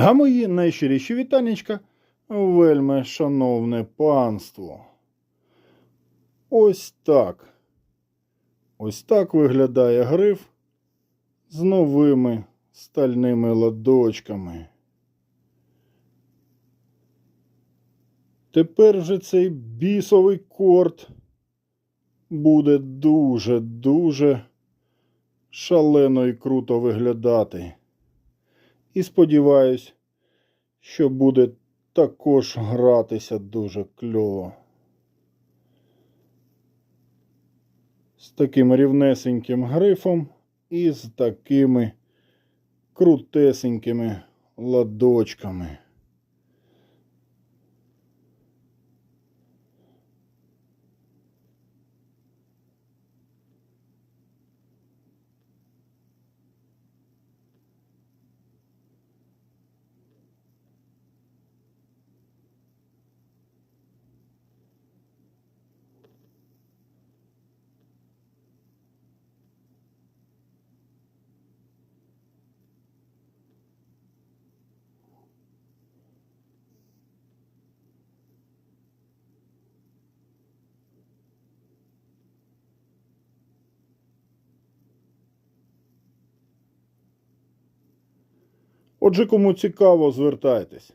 А мої найщиріші вітанечка, вельми шановне панство. Ось так. Ось так виглядає гриф з новими стальними ладочками. Тепер вже цей бісовий корт буде дуже-дуже шалено і круто виглядати. І сподіваюсь, що буде також гратися дуже кльово. З таким рівнесеньким грифом і з такими крутесенькими ладочками. Отже, кому цікаво, звертайтесь.